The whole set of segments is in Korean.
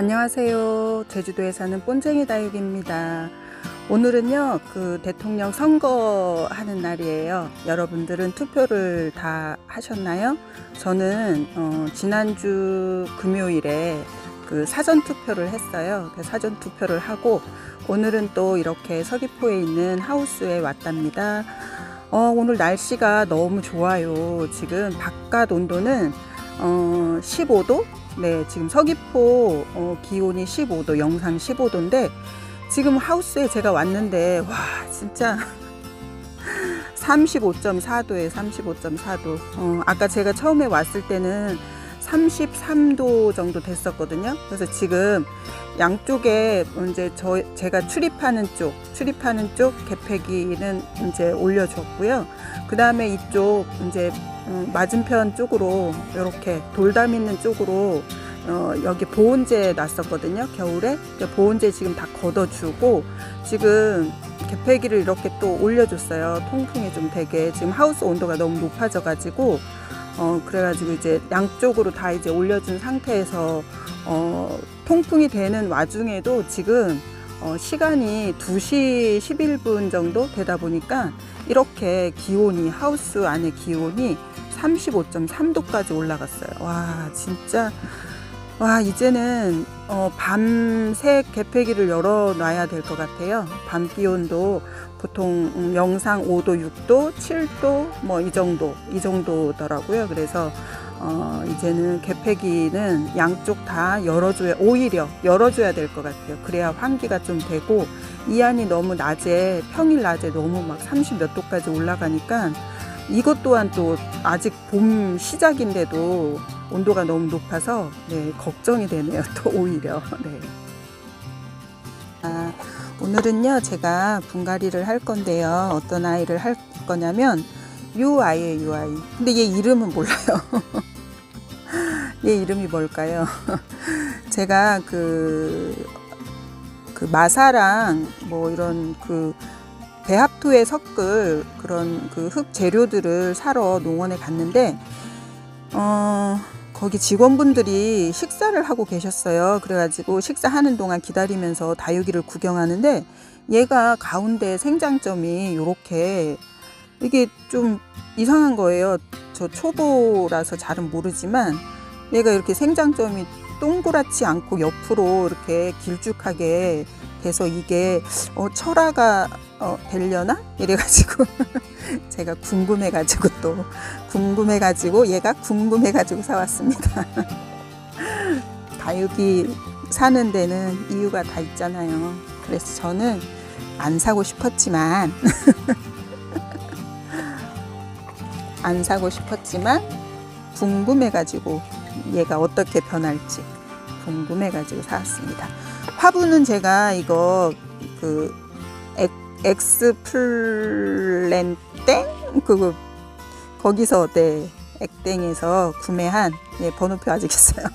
안녕하세요. 제주도에 사는 본쟁이 다육입니다. 오늘은요, 그 대통령 선거 하는 날이에요. 여러분들은 투표를 다 하셨나요? 저는 어, 지난주 금요일에 그 사전 투표를 했어요. 그 사전 투표를 하고 오늘은 또 이렇게 서귀포에 있는 하우스에 왔답니다. 어, 오늘 날씨가 너무 좋아요. 지금 바깥 온도는 어, 15도? 네, 지금 서귀포 어, 기온이 15도, 영상 15도인데 지금 하우스에 제가 왔는데 와 진짜 35.4도에 35.4도. 어, 아까 제가 처음에 왔을 때는 33도 정도 됐었거든요. 그래서 지금 양쪽에 이제 저 제가 출입하는 쪽, 출입하는 쪽 개폐기는 이제 올려줬고요. 그 다음에 이쪽 이제 음, 맞은편 쪽으로 이렇게 돌담 있는 쪽으로 어, 여기 보온재 놨었거든요. 겨울에 그 보온재 지금 다 걷어주고 지금 개폐기를 이렇게 또 올려줬어요. 통풍이 좀 되게 지금 하우스 온도가 너무 높아져가지고 어 그래가지고 이제 양쪽으로 다 이제 올려준 상태에서 어 통풍이 되는 와중에도 지금 어 시간이 2시 11분 정도 되다 보니까 이렇게 기온이 하우스 안에 기온이 35.3도까지 올라갔어요. 와 진짜 와 이제는 어, 밤새 개폐기를 열어놔야 될 것 같아요. 밤 기온도 보통 음, 영상 5도, 6도, 7도 뭐 이 정도 이 정도더라고요. 그래서 어, 이제는 개폐기는 양쪽 다 열어줘야 오히려 열어줘야 될 것 같아요. 그래야 환기가 좀 되고 이 안이 너무 낮에 평일 낮에 너무 막 30 몇 도까지 올라가니까 이것 또한 또 아직 봄 시작인데도 온도가 너무 높아서 네, 걱정이 되네요. 또 오히려. 네. 아, 오늘은요 제가 분갈이를 할 건데요. 어떤 아이를 할 거냐면 요 아이예요, 요 아이. 근데 얘 이름은 몰라요. 얘 이름이 뭘까요? 제가 그, 그 마사랑 뭐 이런 그 배합토에 섞을 그런 그 흙 재료들을 사러 농원에 갔는데 어 거기 직원분들이 식사를 하고 계셨어요. 그래가지고 식사하는 동안 기다리면서 다육이를 구경하는데 얘가 가운데 생장점이 이렇게 이게 좀 이상한 거예요. 저 초보라서 잘은 모르지만 얘가 이렇게 생장점이 동그랗지 않고 옆으로 이렇게 길쭉하게 돼서 이게 어, 철화가 어, 되려나 이래가지고 제가 궁금해가지고 또 궁금해가지고 얘가 궁금해가지고 사왔습니다. 다육이 사는 데는 이유가 다 있잖아요. 그래서 저는 안 사고 싶었지만 안 사고 싶었지만 궁금해가지고 얘가 어떻게 변할지 궁금해가지고 사왔습니다. 화분은 제가 이거 그 엑- 엑스플랜땡 그거 거기서 네 액땡에서 구매한 예, 번호표 아직 있어요.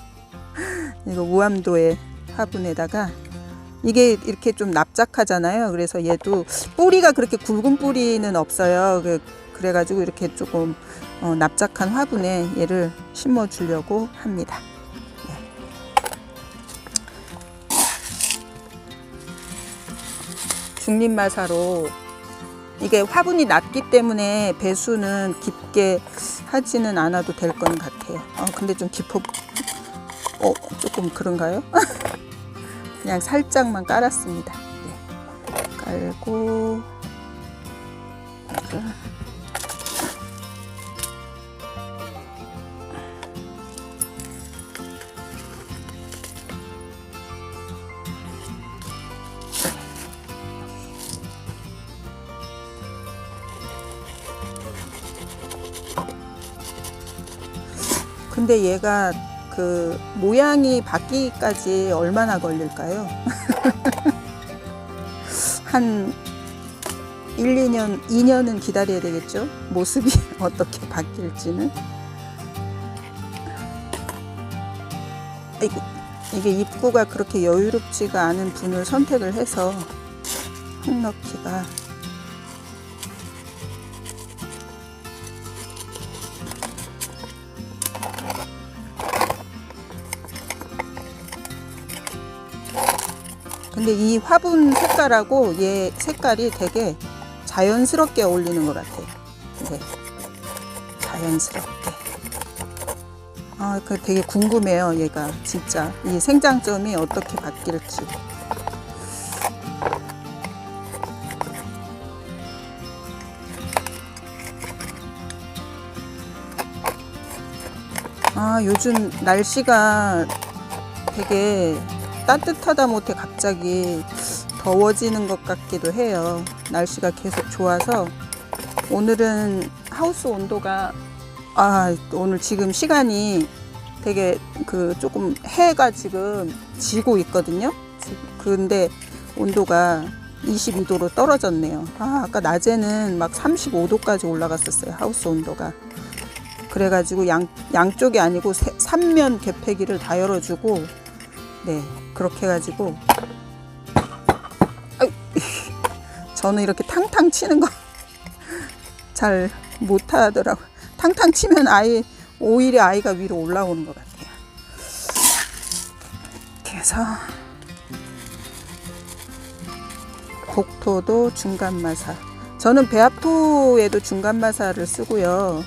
이거 무암도의 화분에다가 이게 이렇게 좀 납작하잖아요. 그래서 얘도 뿌리가 그렇게 굵은 뿌리는 없어요. 그, 그래가지고 이렇게 조금 어, 납작한 화분에 얘를 심어 주려고 합니다. 중립마사로 이게 화분이 낮기 때문에 배수는 깊게 하지는 않아도 될건 같아요. 어, 근데 좀 깊어, 어, 조금 그런가요? 그냥 살짝만 깔았습니다. 네. 깔고, 근데 얘가 그 모양이 바뀌기까지 얼마나 걸릴까요? 한 1, 2년, 2년은 기다려야 되겠죠? 모습이 어떻게 바뀔지는. 아이고, 이게 입구가 그렇게 여유롭지가 않은 분을 선택을 해서 흙 넣기가 근데 이 화분 색깔하고 얘 색깔이 되게 자연스럽게 어울리는 것 같아요. 네. 자연스럽게. 아, 그 되게 궁금해요, 얘가. 진짜. 이 생장점이 어떻게 바뀔지. 아, 요즘 날씨가 되게 따뜻하다 못해 갑자기 더워지는 것 같기도 해요. 날씨가 계속 좋아서 오늘은 하우스 온도가 아, 오늘 지금 시간이 되게 그 조금 해가 지금 지고 있거든요. 근데 온도가 22도로 떨어졌네요. 아, 아까 낮에는 막 35도까지 올라갔었어요. 하우스 온도가. 그래가지고 양, 양쪽이 아니고 세, 3면 개폐기를 다 열어주고 네 그렇게 해가지고. 저는 이렇게 탕탕 치는 거 잘 못하더라고. 요 탕탕 치면 아이 오히려 아이가 위로 올라오는 것 같아요. 이렇게 해서 복토도 중간 마사. 저는 배합토에도 중간 마사를 쓰고요.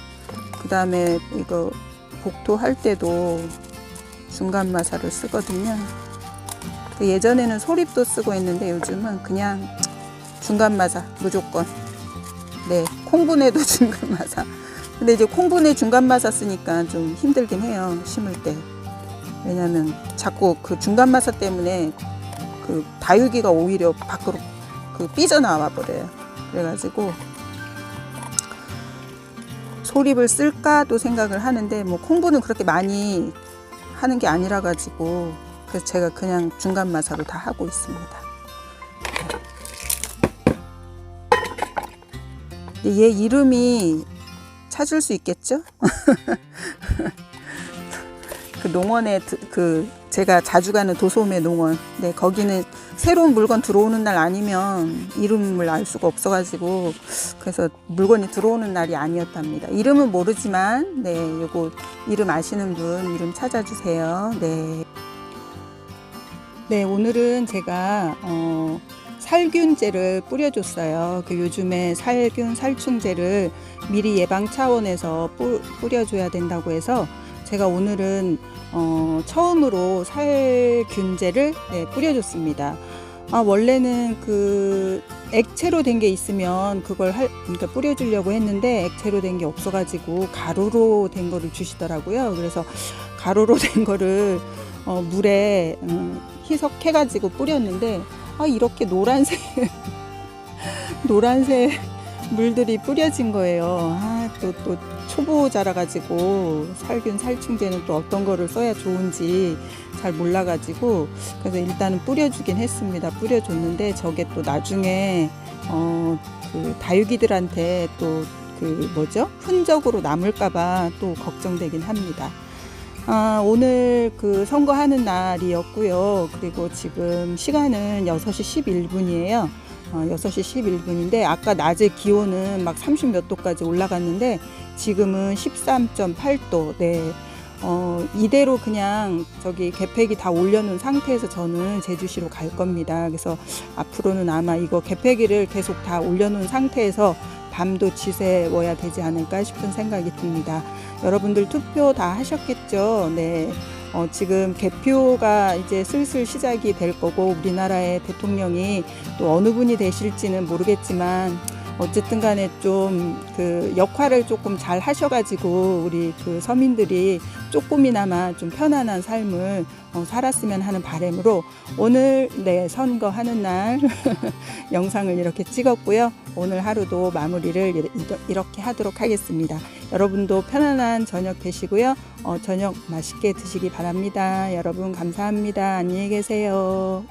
그 다음에 이거 복토 할 때도 중간 마사를 쓰거든요. 그 예전에는 소립도 쓰고 했는데 요즘은 그냥 중간 마사 무조건. 네, 콩분해도 중간 마사. 근데 이제 콩분해 중간 마사 쓰니까 좀 힘들긴 해요. 심을 때. 왜냐면 자꾸 그 중간 마사 때문에 그 다육이가 오히려 밖으로 그 삐져나와 버려요. 그래가지고 소립을 쓸까도 생각을 하는데 뭐 콩분은 그렇게 많이 하는 게 아니라 가지고 그래서 제가 그냥 중간 마사로 다 하고 있습니다. 근데 얘 이름이 찾을 수 있겠죠? 그 농원에 드- 그 제가 자주 가는 도소매 농원. 네, 거기는 새로운 물건 들어오는 날 아니면 이름을 알 수가 없어가지고 그래서 물건이 들어오는 날이 아니었답니다. 이름은 모르지만 네, 요거 이름 아시는 분 이름 찾아주세요. 네. 네, 오늘은 제가 어, 살균제를 뿌려줬어요. 그 요즘에 살균 살충제를 미리 예방 차원에서 뿌, 뿌려줘야 된다고 해서 제가 오늘은 어, 처음으로 살균제를 네, 뿌려줬습니다. 아, 원래는 그 액체로 된 게 있으면 그걸 할, 그러니까 뿌려주려고 했는데 액체로 된 게 없어가지고 가루로 된 거를 주시더라고요. 그래서 가루로 된 거를 어, 물에 음, 희석해가지고 뿌렸는데 아, 이렇게 노란색 노란색 물들이 뿌려진 거예요. 아, 또, 또 초보자라 가지고 살균 살충제는 또 어떤 거를 써야 좋은지 잘 몰라 가지고 그래서 일단은 뿌려주긴 했습니다. 뿌려줬는데 저게 또 나중에 어, 그 다육이들한테 또 그 뭐죠? 흔적으로 남을까봐 또 걱정되긴 합니다. 아, 오늘 그 선거하는 날이었고요. 그리고 지금 시간은 6시 11분이에요. 어, 6시 11분인데 아까 낮에 기온은 막 30 몇 도까지 올라갔는데 지금은 13.8도. 네. 어, 이대로 그냥 저기 개팩이 다 올려놓은 상태에서 저는 제주시로 갈 겁니다. 그래서 앞으로는 아마 이거 개팩이를 계속 다 올려놓은 상태에서 밤도 지새워야 되지 않을까 싶은 생각이 듭니다. 여러분들 투표 다 하셨겠죠? 네. 어, 지금 개표가 이제 슬슬 시작이 될 거고 우리나라의 대통령이 또 어느 분이 되실지는 모르겠지만 어쨌든 간에 좀 그 역할을 조금 잘 하셔가지고 우리 그 서민들이 조금이나마 좀 편안한 삶을 어, 살았으면 하는 바람으로 오늘 네 선거하는 날 영상을 이렇게 찍었고요. 오늘 하루도 마무리를 이렇- 이렇게 하도록 하겠습니다. 여러분도 편안한 저녁 되시고요. 어, 저녁 맛있게 드시기 바랍니다. 여러분 감사합니다. 안녕히 계세요.